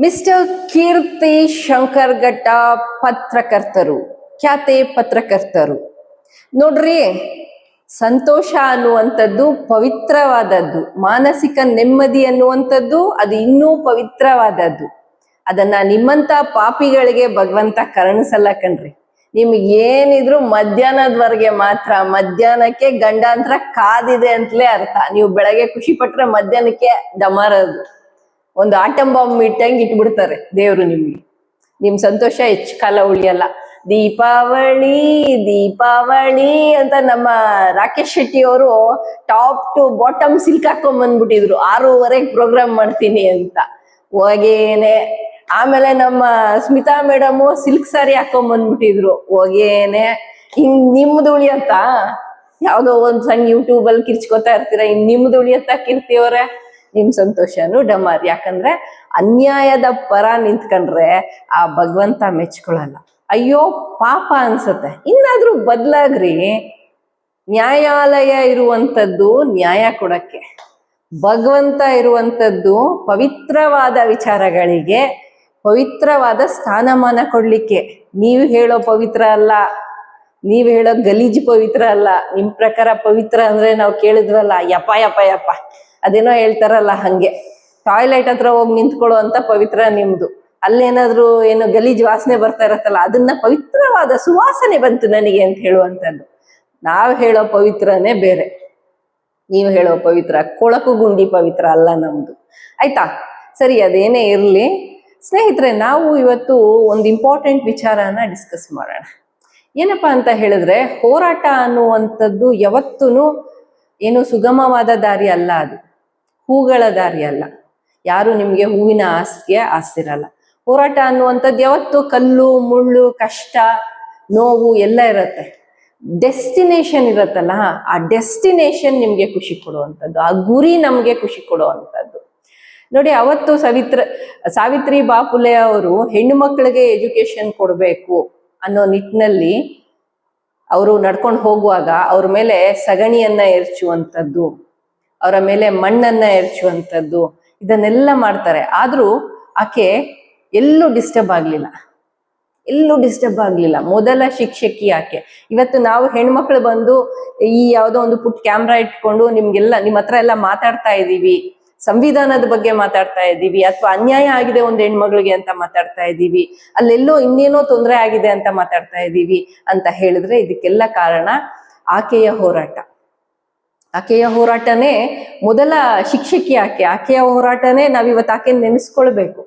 Mister ಕೀರ್ತಿ ಶಂಕರ್ ಘಟ್ಟ ಪತ್ರಕರ್ತರು ಖ್ಯಾತೆ ಪತ್ರಕರ್ತರು ನೋಡ್ರಿ, ಸಂತೋಷ ಅನ್ನುವಂಥದ್ದು ಪವಿತ್ರವಾದದ್ದು, ಮಾನಸಿಕ ನೆಮ್ಮದಿ ಅನ್ನುವಂಥದ್ದು ಅದು ಇನ್ನೂ ಪವಿತ್ರವಾದದ್ದು. ಅದನ್ನ ನಿಮ್ಮಂತ ಪಾಪಿಗಳಿಗೆ ಭಗವಂತ ಕರುಣಿಸಲ್ಲ ಕಣ್ರಿ. ನಿಮ್ಗೆ ಏನಿದ್ರು ಮಧ್ಯಾಹ್ನದವರೆಗೆ ಮಾತ್ರ, ಮಧ್ಯಾಹ್ನಕ್ಕೆ ಗಂಡಾಂತರ ಕಾದಿದೆ ಅಂತಲೇ ಅರ್ಥ. ನೀವು ಬೆಳಗ್ಗೆ ಖುಷಿ ಪಟ್ರೆ ಮಧ್ಯಾಹ್ನಕ್ಕೆ ಡಮಾರದು. ಒಂದು ಆಟಂ ಬಾಂಬ್ ಇಟ್ಟಂಗೆ ಇಟ್ಬಿಡ್ತಾರೆ ದೇವ್ರು ನಿಮ್ಗೆ. ನಿಮ್ ಸಂತೋಷ ಹೆಚ್ಚು, ಕಾಲ ಉಳಿಯಲ್ಲ. ದೀಪಾವಳಿ ದೀಪಾವಳಿ ಅಂತ ನಮ್ಮ ರಾಕೇಶ್ ಶೆಟ್ಟಿ ಅವರು ಟಾಪ್ ಟು ಬಾಟಮ್ ಸಿಲ್ಕ್ ಹಾಕೊಂಡ್ ಬಂದ್ಬಿಟ್ಟಿದ್ರು ಆರೂವರೆಗೆ ಪ್ರೋಗ್ರಾಮ್ ಮಾಡ್ತೀನಿ ಅಂತ. ಹೋಗೇನೆ. ಆಮೇಲೆ ನಮ್ಮ ಸ್ಮಿತಾ ಮೇಡಮು ಸಿಲ್ಕ್ ಸಾರಿ ಹಾಕೊಂಡ್ ಬಂದ್ಬಿಟ್ಟಿದ್ರು ಹೋಗೇನೆ. ಹಿಂಗ್ ನಿಮ್ದು ಉಳಿಯತ್ತಾ? ಯಾವ್ದೋ ಒಂದ್ ಸಣ್ಣ ಯೂಟ್ಯೂಬ್ ಅಲ್ಲಿ ಕಿರ್ಚ್ಕೊತಾ ಇರ್ತೀರ? ಇನ್ ನಿಮ್ದು ಉಳಿಯತ್ತಾ ಕೀರ್ತಿಯವ್ರೆ ನಿಮ್ ಸಂತೋಷನು ಡಮಾರ್ ಯಾಕಂದ್ರೆ ಅನ್ಯಾಯದ ಪರ ನಿಂತ್ಕೊಂಡ್ರೆ ಆ ಭಗವಂತ ಮೆಚ್ಕೊಳಲ್ಲ ಅಯ್ಯೋ, ಪಾಪ ಅನ್ಸತ್ತೆ. ಇನ್ನಾದ್ರೂ ಬದ್ಲಾಗ್ರಿ. ನ್ಯಾಯಾಲಯ ಇರುವಂತದ್ದು ನ್ಯಾಯ ಕೊಡಕ್ಕೆ. ಭಗವಂತ ಇರುವಂತದ್ದು ಪವಿತ್ರವಾದ ವಿಚಾರಗಳಿಗೆ ಪವಿತ್ರವಾದ ಸ್ಥಾನಮಾನ ಕೊಡ್ಲಿಕ್ಕೆ. ನೀವು ಹೇಳೋ ಪವಿತ್ರ ಅಲ್ಲ. ನೀವ್ ಹೇಳೋ ಗಲೀಜು ಪವಿತ್ರ ಅಲ್ಲ. ನಿಮ್ ಪ್ರಕಾರ ಪವಿತ್ರ ಅಂದ್ರೆ ನಾವು ಕೇಳಿದ್ವಲ್ಲ ಯಪ ಯಪ ಯಪ್ಪ. ಅದೇನೋ ಹೇಳ್ತಾರಲ್ಲ ಹಂಗೆ. ಟಾಯ್ಲೆಟ್ ಹತ್ರ ಹೋಗಿ ನಿಂತ್ಕೊಳ್ಳೋ ಅಂತ ಪವಿತ್ರ ನಿಮ್ದು. ಅಲ್ಲೇನಾದ್ರೂ ಏನು ಗಲೀಜ್ ವಾಸನೆ ಬರ್ತಾ ಇರತ್ತಲ್ಲ, ಅದನ್ನ ಪವಿತ್ರವಾದ ಸುವಾಸನೆ ಬಂತು ನನಗೆ ಅಂತ ಹೇಳುವಂಥದ್ದು ನಾವ್ ಹೇಳೋ ಪವಿತ್ರನೇ ಬೇರೆ. ನೀವು ಹೇಳೋ ಪವಿತ್ರ, ಕೊಳಕು ಗುಂಡಿ ಪವಿತ್ರ ಅಲ್ಲ ನಮ್ದು. ಆಯ್ತಾ? ಸರಿ, ಅದೇನೇ ಇರ್ಲಿ. ಸ್ನೇಹಿತರೆ, ನಾವು ಇವತ್ತು ಒಂದು ಇಂಪಾರ್ಟೆಂಟ್ ವಿಚಾರನ ಡಿಸ್ಕಸ್ ಮಾಡೋಣ. ಏನಪ್ಪಾ ಅಂತ ಹೇಳಿದ್ರೆ, ಹೋರಾಟ ಅನ್ನುವಂಥದ್ದು ಯಾವತ್ತೂ ಏನು ಸುಗಮವಾದ ದಾರಿ ಅಲ್ಲ ಅದು. ಹೂಗಳ ದಾರಿ ಅಲ್ಲ. ಯಾರು ನಿಮ್ಗೆ ಹೂವಿನ ಆಸ್ತಿಗೆ ಆಸ್ತಿರಲ್ಲ. ಹೋರಾಟ ಅನ್ನುವಂಥದ್ದು ಯಾವತ್ತು ಕಲ್ಲು, ಮುಳ್ಳು, ಕಷ್ಟ, ನೋವು ಎಲ್ಲ ಇರತ್ತೆ. ಡೆಸ್ಟಿನೇಷನ್ ಇರತ್ತಲ್ಲ ಆ ಡೆಸ್ಟಿನೇಷನ್ ನಿಮ್ಗೆ ಖುಷಿ ಕೊಡುವಂಥದ್ದು, ಆ ಗುರಿ ನಮ್ಗೆ ಖುಷಿ ಕೊಡುವಂಥದ್ದು. ನೋಡಿ, ಅವತ್ತು ಸವಿತ್ರ, ಸಾವಿತ್ರಿ ಬಾಪುಲೆ ಅವರು ಹೆಣ್ಣು ಮಕ್ಕಳಿಗೆ ಎಜುಕೇಶನ್ ಕೊಡಬೇಕು ಅನ್ನೋ ನಿಟ್ಟಿನಲ್ಲಿ ಅವರು ನಡ್ಕೊಂಡು ಹೋಗುವಾಗ ಅವ್ರ ಮೇಲೆ ಸಗಣಿಯನ್ನ ಎರಚುವಂಥದ್ದು ಅವರ ಮೇಲೆ ಮಣ್ಣನ್ನ ಎರಚುವಂಥದ್ದು, ಇದನ್ನೆಲ್ಲ ಮಾಡ್ತಾರೆ. ಆದ್ರೂ ಆಕೆ ಎಲ್ಲೂ ಡಿಸ್ಟರ್ಬ್ ಆಗ್ಲಿಲ್ಲ. ಎಲ್ಲೂ ಡಿಸ್ಟರ್ಬ್ ಆಗ್ಲಿಲ್ಲ. ಮೊದಲ ಶಿಕ್ಷಕಿ ಆಕೆ. ಇವತ್ತು ನಾವು ಹೆಣ್ಮಕ್ಳು ಬಂದು ಈ ಯಾವುದೋ ಒಂದು ಪುಟ್ ಕ್ಯಾಮ್ರಾ ಇಟ್ಕೊಂಡು ನಿಮ್ಗೆಲ್ಲ, ನಿಮ್ಮ ಹತ್ರ ಎಲ್ಲ ಮಾತಾಡ್ತಾ ಇದ್ದೀವಿ. ಸಂವಿಧಾನದ ಬಗ್ಗೆ ಮಾತಾಡ್ತಾ ಇದ್ದೀವಿ. ಅಥವಾ ಅನ್ಯಾಯ ಆಗಿದೆ ಒಂದು ಹೆಣ್ಮಗಳಿಗೆ ಅಂತ ಮಾತಾಡ್ತಾ ಇದ್ದೀವಿ. ಅಲ್ಲೆಲ್ಲೋ ಇನ್ನೇನೋ ತೊಂದರೆ ಆಗಿದೆ ಅಂತ ಮಾತಾಡ್ತಾ ಇದ್ದೀವಿ ಅಂತ ಹೇಳಿದ್ರೆ ಇದಕ್ಕೆಲ್ಲ ಕಾರಣ ಆಕೆಯ ಹೋರಾಟ. ಆಕೆಯ ಹೋರಾಟನೇ ಮೊದಲ ಶಿಕ್ಷಕಿ ಆಕೆ. ಆಕೆಯ ಹೋರಾಟನೇ ನಾವಿವತ್ತು ಆಕೆ ನೆನೆಸ್ಕೊಳ್ಬೇಕು.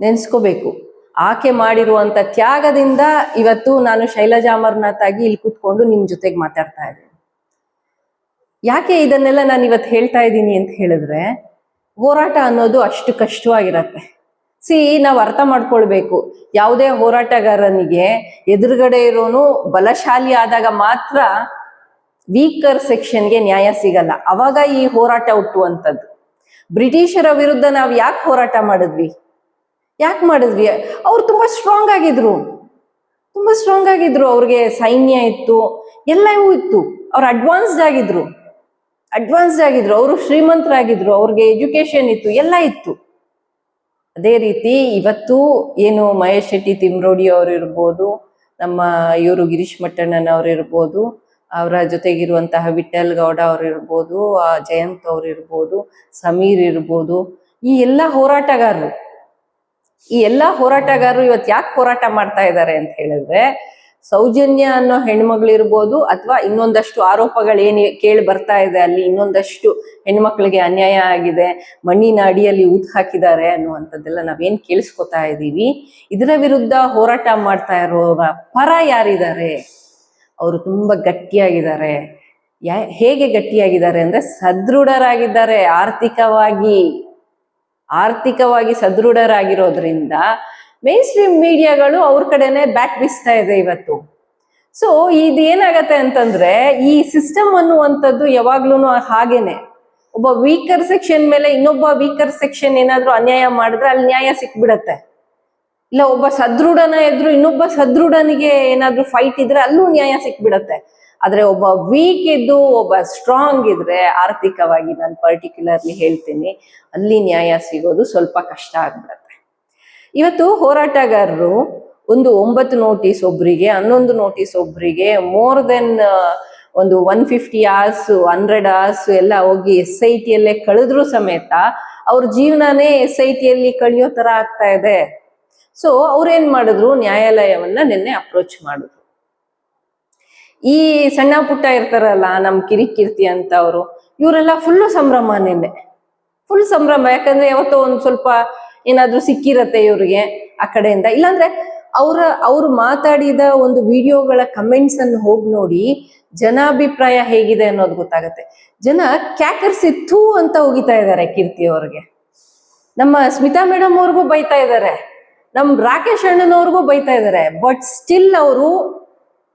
ನೆನೆಸ್ಕೋಬೇಕು. ಆಕೆ ಮಾಡಿರುವಂತ ತ್ಯಾಗದಿಂದ ಇವತ್ತು ನಾನು ಶೈಲಜಾ ಅಮರ್ನಾಥ್ ಆಗಿ ಇಲ್ಲಿ ಕೂತ್ಕೊಂಡು ನಿಮ್ ಜೊತೆಗೆ ಮಾತಾಡ್ತಾ ಇದ್ದೀನಿ. ಯಾಕೆ ಇದನ್ನೆಲ್ಲ ನಾನು ಇವತ್ತು ಹೇಳ್ತಾ ಇದ್ದೀನಿ ಅಂತ ಹೇಳಿದ್ರೆ, ಹೋರಾಟ ಅನ್ನೋದು ಅಷ್ಟು ಕಷ್ಟವಾಗಿರತ್ತೆ. ಸಿ, ನಾವು ಅರ್ಥ ಮಾಡ್ಕೊಳ್ಬೇಕು. ಯಾವುದೇ ಹೋರಾಟಗಾರನಿಗೆ ಎದುರುಗಡೆ ಇರೋನು ಬಲಶಾಲಿ ಆದಾಗ ಮಾತ್ರ ವೀಕರ್ ಸೆಕ್ಷನ್ಗೆ ನ್ಯಾಯ ಸಿಗಲ್ಲ. ಅವಾಗ ಈ ಹೋರಾಟ ಹುಟ್ಟುವಂಥದ್ದು. ಬ್ರಿಟಿಷರ ವಿರುದ್ಧ ನಾವು ಯಾಕೆ ಹೋರಾಟ ಮಾಡಿದ್ವಿ? ಯಾಕೆ ಮಾಡಿದ್ವಿ? ಅವ್ರು ತುಂಬ ಸ್ಟ್ರಾಂಗ್ ಆಗಿದ್ರು. ತುಂಬ ಸ್ಟ್ರಾಂಗ್ ಆಗಿದ್ರು. ಅವ್ರಿಗೆ ಸೈನ್ಯ ಇತ್ತು. ಎಲ್ಲವೂ ಇತ್ತು. ಅವ್ರು ಅಡ್ವಾನ್ಸ್ಡ್ ಆಗಿದ್ರು. ಅಡ್ವಾನ್ಸ್ಡ್ ಆಗಿದ್ರು. ಅವರು ಶ್ರೀಮಂತರಾಗಿದ್ರು. ಅವ್ರಿಗೆ ಎಜುಕೇಶನ್ ಇತ್ತು. ಎಲ್ಲ ಇತ್ತು. ಅದೇ ರೀತಿ ಇವತ್ತು ಏನು ಮಹೇಶ್ ಶೆಟ್ಟಿ ತಿಮ್ರೋಡಿ ಅವರು ಇರ್ಬೋದು, ನಮ್ಮ ಇವರು ಗಿರೀಶ್ ಮಟ್ಟಣ್ಣನವ್ರು ಇರ್ಬೋದು ಅವರ ಜೊತೆಗಿರುವಂತಹ ವಿಠಲ್ ಗೌಡ ಅವ್ರು ಇರ್ಬೋದು ಜಯಂತ್ ಅವ್ರು ಇರ್ಬೋದು, ಸಮೀರ್ ಇರ್ಬೋದು, ಈ ಎಲ್ಲ ಹೋರಾಟಗಾರರು. ಈ ಎಲ್ಲ ಹೋರಾಟಗಾರರು ಇವತ್ತು ಯಾಕೆ ಹೋರಾಟ ಮಾಡ್ತಾ ಇದ್ದಾರೆ ಅಂತ ಹೇಳಿದ್ರೆ, ಸೌಜನ್ಯ ಅನ್ನೋ ಹೆಣ್ಮಗಳಿರ್ಬೋದು ಅಥವಾ ಇನ್ನೊಂದಷ್ಟು ಆರೋಪಗಳು ಏನು ಕೇಳಿ ಬರ್ತಾ ಇದೆ ಅಲ್ಲಿ, ಇನ್ನೊಂದಷ್ಟು ಹೆಣ್ಮಕ್ಳಿಗೆ ಅನ್ಯಾಯ ಆಗಿದೆ, ಮಣ್ಣಿನ ಅಡಿಯಲ್ಲಿ ಊತ್ ಹಾಕಿದ್ದಾರೆ ಅನ್ನುವಂಥದ್ದೆಲ್ಲ ನಾವೇನ್ ಕೇಳಿಸ್ಕೊತಾ ಇದ್ದೀವಿ ಇದರ ವಿರುದ್ಧ ಹೋರಾಟ ಮಾಡ್ತಾ ಇರೋರ ಪರ ಯಾರಿದ್ದಾರೆ? ಅವರು ತುಂಬ ಗಟ್ಟಿಯಾಗಿದ್ದಾರೆ. ಯಾ, ಹೇಗೆ ಗಟ್ಟಿಯಾಗಿದ್ದಾರೆ ಅಂದರೆ ಸದೃಢರಾಗಿದ್ದಾರೆ. ಆರ್ಥಿಕವಾಗಿ ಆರ್ಥಿಕವಾಗಿ ಸದೃಢರಾಗಿರೋದ್ರಿಂದ ಮೇನ್ ಸ್ಟ್ರೀಮ್ ಮೀಡಿಯಾಗಳು ಅವ್ರ ಕಡೆನೆ ಬ್ಯಾಕ್ ಬಿಸ್ತಾ ಇದೆ ಇವತ್ತು. ಸೊ ಇದು ಏನಾಗತ್ತೆ ಅಂತಂದ್ರೆ ಈ ಸಿಸ್ಟಮ್ ಅನ್ನುವಂಥದ್ದು ಯಾವಾಗ್ಲೂ ಹಾಗೇನೆ. ಒಬ್ಬ ವೀಕರ್ ಸೆಕ್ಷನ್ ಮೇಲೆ ಇನ್ನೊಬ್ಬ ವೀಕರ್ ಸೆಕ್ಷನ್ ಏನಾದ್ರೂ ಅನ್ಯಾಯ ಮಾಡಿದ್ರೆ ಅಲ್ಲಿ ನ್ಯಾಯ ಸಿಕ್ಬಿಡತ್ತೆ. ಇಲ್ಲ, ಒಬ್ಬ ಸದೃಢನ ಎದುರು ಇನ್ನೊಬ್ಬ ಸದೃಢನಿಗೆ ಏನಾದ್ರೂ ಫೈಟ್ ಇದ್ರೆ ಅಲ್ಲೂ ನ್ಯಾಯ ಸಿಕ್ಬಿಡತ್ತೆ. ಆದ್ರೆ ಒಬ್ಬ ವೀಕ್ ಇದ್ದು ಒಬ್ಬ ಸ್ಟ್ರಾಂಗ್ ಇದ್ರೆ ಆರ್ಥಿಕವಾಗಿ ನಾನು ಪರ್ಟಿಕ್ಯುಲರ್ಲಿ ಹೇಳ್ತೀನಿ, ಅಲ್ಲಿ ನ್ಯಾಯ ಸಿಗೋದು ಸ್ವಲ್ಪ ಕಷ್ಟ ಆಗ್ಬಿಡತ್ತೆ. ಇವತ್ತು ಹೋರಾಟಗಾರರು ಒಂದು ಒಂಬತ್ತು ನೋಟಿಸ್ ಒಬ್ರಿಗೆ, ಹನ್ನೊಂದು ನೋಟಿಸ್ ಒಬ್ರಿಗೆ ಮೋರ್ ದೆನ್ ಒಂದು one fifty hours hundred hours ಎಲ್ಲ ಹೋಗಿ ಎಸ್ ಐ ಟಿಯಲ್ಲೇ ಕಳೆದ್ರು ಸಮೇತ ಅವ್ರ ಜೀವನನೇ ಎಸ್ ಐ ಟಿಯಲ್ಲಿ ಕಳಿಯೋ ತರ ಆಗ್ತಾ ಇದೆ. ಸೊ ಅವ್ರೇನ್ ಮಾಡಿದ್ರು? ನ್ಯಾಯಾಲಯವನ್ನ ನಿನ್ನೆ ಅಪ್ರೋಚ್ ಮಾಡಿದ್ರು. ಈ ಸಣ್ಣ ಪುಟ್ಟ ಇರ್ತಾರಲ್ಲ, ನಮ್ ಕಿರಿಕಿರ್ತಿ ಅಂತ ಅವರು, ಇವರೆಲ್ಲ ಫುಲ್ಲು ಸಂಭ್ರಮ ನಿನ್ನೆ. ಫುಲ್ ಸಂಭ್ರಮ. ಯಾಕಂದ್ರೆ ಯಾವತ್ತೋ ಒಂದ್ ಸ್ವಲ್ಪ ಏನಾದ್ರೂ ಸಿಕ್ಕಿರತ್ತೆ ಇವ್ರಿಗೆ ಆ ಕಡೆಯಿಂದ. ಇಲ್ಲಾಂದ್ರೆ ಅವ್ರ, ಅವ್ರು ಮಾತಾಡಿದ ಒಂದು ವಿಡಿಯೋಗಳ ಕಮೆಂಟ್ಸ್ ಅನ್ನು ಹೋಗಿ ನೋಡಿ ಜನಾಭಿಪ್ರಾಯ ಹೇಗಿದೆ ಅನ್ನೋದು ಗೊತ್ತಾಗತ್ತೆ. ಜನ ಕ್ಯಾಕರ್ಸಿ ಥೂ ಅಂತ ಹೋಗಿತಾ ಇದ್ದಾರೆ ಕೀರ್ತಿ ಅವ್ರಿಗೆ. ನಮ್ಮ ಸ್ಮಿತಾ ಮೇಡಮ್ ಅವ್ರಿಗೂ ಬೈತಾ ಇದ್ದಾರೆ. ನಮ್ ರಾಕೇಶ್ ಅಣ್ಣನವ್ರಿಗೂ ಬೈತಾ ಇದ್ದಾರೆ ಬಟ್ ಸ್ಟಿಲ್ ಅವರು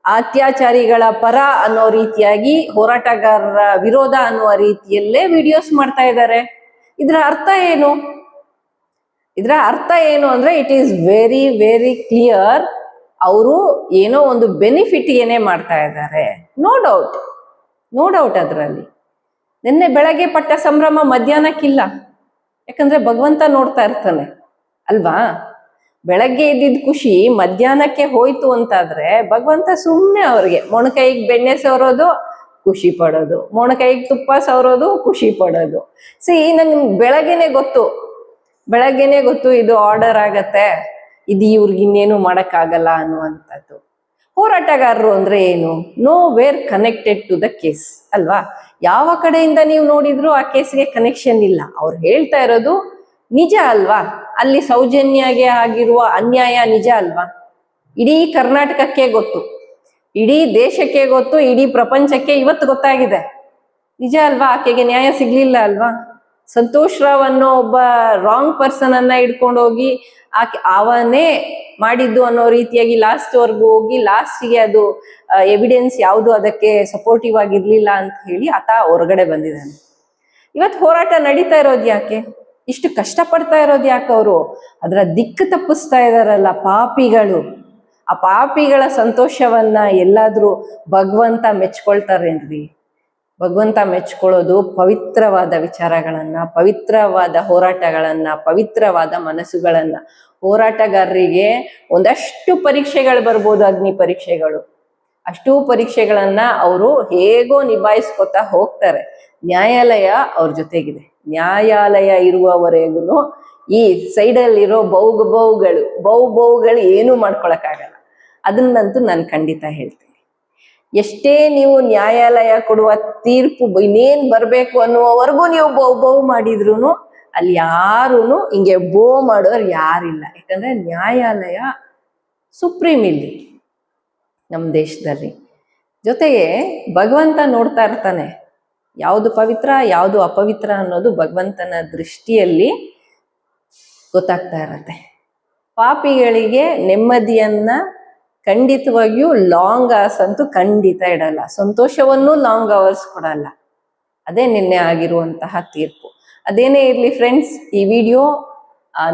ಅತ್ಯಾಚಾರಿಗಳ ಪರ ಅನ್ನೋ ರೀತಿಯಾಗಿ ಹೋರಾಟಗಾರರ ವಿರೋಧ ಅನ್ನುವ ರೀತಿಯಲ್ಲೇ ವಿಡಿಯೋಸ್ ಮಾಡ್ತಾ ಇದ್ದಾರೆ ಇದರ ಅರ್ಥ ಏನು? ಇದರ ಅರ್ಥ ಏನು ಅಂದ್ರೆ it is very very clear ಅವರು ಏನೋ ಒಂದು ಬೆನಿಫಿಟ್ ಏನೇ ಮಾಡ್ತಾ ಇದ್ದಾರೆ ನೋ ಡೌಟ್ ನೋ ಡೌಟ್ ಅದರಲ್ಲಿ. ನಿನ್ನೆ ಬೆಳಗ್ಗೆ ಪಟ್ಟ ಸಂಭ್ರಮ ಮಧ್ಯಾಹ್ನಕ್ಕಿಲ್ಲ. ಯಾಕಂದ್ರೆ ಭಗವಂತ ನೋಡ್ತಾ ಇರ್ತಾನೆ. ಅಲ್ವಾ? ಬೆಳಗ್ಗೆ ಇದ್ದಿದ್ ಖುಷಿ ಮಧ್ಯಾಹ್ನಕ್ಕೆ ಹೋಯ್ತು ಅಂತಾದ್ರೆ ಭಗವಂತ ಸುಮ್ಮನೆ ಅವ್ರಿಗೆ ಮೊಣಕೈಗೆ ಬೆಣ್ಣೆ ಸವರೋದು ಖುಷಿ ಪಡೋದು, ಮೊಣಕೈಗೆ ತುಪ್ಪ ಸವರೋದು ಖುಷಿ ಪಡೋದು. ಸಿ ನಂಗೆ ಬೆಳಗ್ಗೆನೆ ಗೊತ್ತು ಬೆಳಗ್ಗೆನೆ ಗೊತ್ತು ಇದು ಆರ್ಡರ್ ಆಗತ್ತೆ, ಇದು ಇವ್ರಿಗೆ ಇನ್ನೇನು ಮಾಡೋಕ್ಕಾಗಲ್ಲ ಅನ್ನುವಂಥದ್ದು. ಹೋರಾಟಗಾರರು ಅಂದ್ರೆ ಏನು? Nowhere connected to the case ಅಲ್ವಾ? ಯಾವ ಕಡೆಯಿಂದ ನೀವು ನೋಡಿದ್ರು ಆ ಕೇಸ್ಗೆ ಕನೆಕ್ಷನ್ ಇಲ್ಲ. ಅವ್ರು ಹೇಳ್ತಾ ಇರೋದು ನಿಜ ಅಲ್ವಾ? ಅಲ್ಲಿ ಸೌಜನ್ಯಗೆ ಆಗಿರುವ ಅನ್ಯಾಯ ನಿಜ ಅಲ್ವಾ? ಇಡೀ ಕರ್ನಾಟಕಕ್ಕೆ ಗೊತ್ತು. ಇಡೀ ದೇಶಕ್ಕೆ ಗೊತ್ತು, ಇಡೀ ಪ್ರಪಂಚಕ್ಕೆ ಇವತ್ತು ಗೊತ್ತಾಗಿದೆ. ನಿಜ ಅಲ್ವಾ? ಆಕೆಗೆ ನ್ಯಾಯ ಸಿಗ್ಲಿಲ್ಲ ಅಲ್ವಾ? ಸಂತೋಷ್ ರಾವ್ ಅನ್ನೋ ಒಬ್ಬ ರಾಂಗ್ ಪರ್ಸನ್ ಅನ್ನ ಇಟ್ಕೊಂಡು ಹೋಗಿ ಆಕೆ ಅವನೇ ಮಾಡಿದ್ದು ಅನ್ನೋ ರೀತಿಯಾಗಿ ಲಾಸ್ಟ್ ವರ್ಗು ಹೋಗಿ ಲಾಸ್ಟ್ಗೆ ಅದು ಎವಿಡೆನ್ಸ್ ಯಾವುದು ಅದಕ್ಕೆ ಸಪೋರ್ಟಿವ್ ಆಗಿರ್ಲಿಲ್ಲ ಅಂತ ಹೇಳಿ ಆತ ಹೊರಗಡೆ ಬಂದಿದ್ದಾನೆ. ಇವತ್ತು ಹೋರಾಟ ನಡೀತಾ ಇರೋದು ಯಾಕೆ ಇಷ್ಟು ಕಷ್ಟಪಡ್ತಾ ಇರೋದು ಯಾಕೆ ಅವರು? ಅದರ ದಿಕ್ಕು ತಪ್ಪಿಸ್ತಾ ಇದಾರಲ್ಲ ಪಾಪಿಗಳು. ಆ ಪಾಪಿಗಳ ಸಂತೋಷವನ್ನ ಎಲ್ಲಾದ್ರೂ ಭಗವಂತ ಮೆಚ್ಕೊಳ್ತಾರೇನ್ರಿ? ಭಗವಂತ ಮೆಚ್ಕೊಳ್ಳೋದು ಪವಿತ್ರವಾದ ವಿಚಾರಗಳನ್ನ, ಪವಿತ್ರವಾದ ಹೋರಾಟಗಳನ್ನ, ಪವಿತ್ರವಾದ ಮನಸ್ಸುಗಳನ್ನ. ಹೋರಾಟಗಾರರಿಗೆ ಒಂದಷ್ಟು ಪರೀಕ್ಷೆಗಳು ಬರ್ಬೋದು ಅಗ್ನಿ ಪರೀಕ್ಷೆಗಳು. ಅಷ್ಟೂ ಪರೀಕ್ಷೆಗಳನ್ನ ಅವರು ಹೇಗೋ ನಿಭಾಯಿಸ್ಕೊತಾ ಹೋಗ್ತಾರೆ. ನ್ಯಾಯಾಲಯ ಅವ್ರ ಜೊತೆಗಿದೆ. ನ್ಯಾಯಾಲಯ ಇರುವವರೆಗೂ ಈ ಸೈಡಲ್ಲಿರೋ ಬೌಗ ಬೌಗಳು ಬೌ ಬೌಗಳು ಏನೂ ಮಾಡ್ಕೊಳಕ್ಕಾಗಲ್ಲ. ಅದನ್ನಂತೂ ನಾನು ಖಂಡಿತ ಹೇಳ್ತೀನಿ. ಎಷ್ಟೇ ನೀವು ನ್ಯಾಯಾಲಯ ಕೊಡುವ ತೀರ್ಪು ಇನ್ನೇನ್ ಬರ್ಬೇಕು ಅನ್ನುವವರೆಗೂ ನೀವು ಬೌ ಬೌ ಮಾಡಿದ್ರು ಅಲ್ಲಿ ಯಾರೂ ಹಿಂಗೆ ಬೋ ಮಾಡೋರು ಯಾರಿಲ್ಲ. ಯಾಕಂದ್ರೆ ನ್ಯಾಯಾಲಯ ಸುಪ್ರೀಂ ಇಲ್ಲಿ ನಮ್ಮ ದೇಶದಲ್ಲಿ. ಜೊತೆಗೆ ಭಗವಂತ ನೋಡ್ತಾ ಇರ್ತಾನೆ. ಯಾವುದು ಪವಿತ್ರ, ಯಾವುದು ಅಪವಿತ್ರ ಅನ್ನೋದು ಭಗವಂತನ ದೃಷ್ಟಿಯಲ್ಲಿ ಗೊತ್ತಾಗ್ತಾ ಇರತ್ತೆ. ಪಾಪಿಗಳಿಗೆ ನೆಮ್ಮದಿಯನ್ನ ಖಂಡಿತವಾಗಿಯೂ ಲಾಂಗ್ ಅವರ್ಸ್ ಅಂತೂ ಖಂಡಿತ ಇಡಲ್ಲ. ಸಂತೋಷವನ್ನು ಲಾಂಗ್ ಅವರ್ಸ್ ಕೊಡಲ್ಲ. ಅದೇ ನಿನ್ನೆ ಆಗಿರುವಂತಹ ತೀರ್ಪು. ಅದೇನೇ ಇರಲಿ ಫ್ರೆಂಡ್ಸ್ ಈ ವಿಡಿಯೋ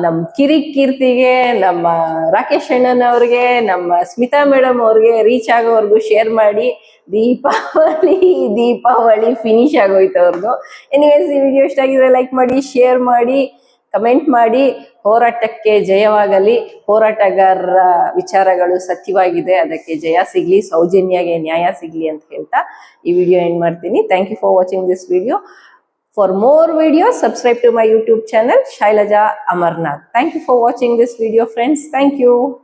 ನಮ್ಮ ಕಿರಿ ಕೀರ್ತಿಗೆ, ನಮ್ಮ ರಾಕೇಶ್ ಅಣ್ಣನವ್ರಿಗೆ ನಮ್ಮ ಸ್ಮಿತಾ ಮೇಡಮ್ ಅವ್ರಿಗೆ ರೀಚ್ ಆಗೋವರೆಗೂ ಶೇರ್ ಮಾಡಿ, ದೀಪಾವಳಿ ದೀಪಾವಳಿ ಫಿನಿಶ್ ಆಗೋಯ್ತು ಅವ್ರಿಗು ಎನಿವೇಸ್ ಈ ವಿಡಿಯೋ ಇಷ್ಟ ಆಗಿದ್ರೆ ಲೈಕ್ ಮಾಡಿ ಶೇರ್ ಮಾಡಿ ಕಮೆಂಟ್ ಮಾಡಿ. ಹೋರಾಟಕ್ಕೆ ಜಯವಾಗಲಿ. ಹೋರಾಟಗಾರರ ವಿಚಾರಗಳು ಸತ್ಯವಾಗಿದೆ. ಅದಕ್ಕೆ ಜಯ ಸಿಗ್ಲಿ, ಸೌಜನ್ಯಗೆ ನ್ಯಾಯ ಸಿಗ್ಲಿ ಅಂತ ಹೇಳ್ತಾ ಈ ವಿಡಿಯೋ ಎಂಡ್ ಮಾಡ್ತೀನಿ. Thank you for watching this video For more videos, subscribe to my YouTube channel, Shailaja Amarnath. Thank you for watching this video, friends. Thank you.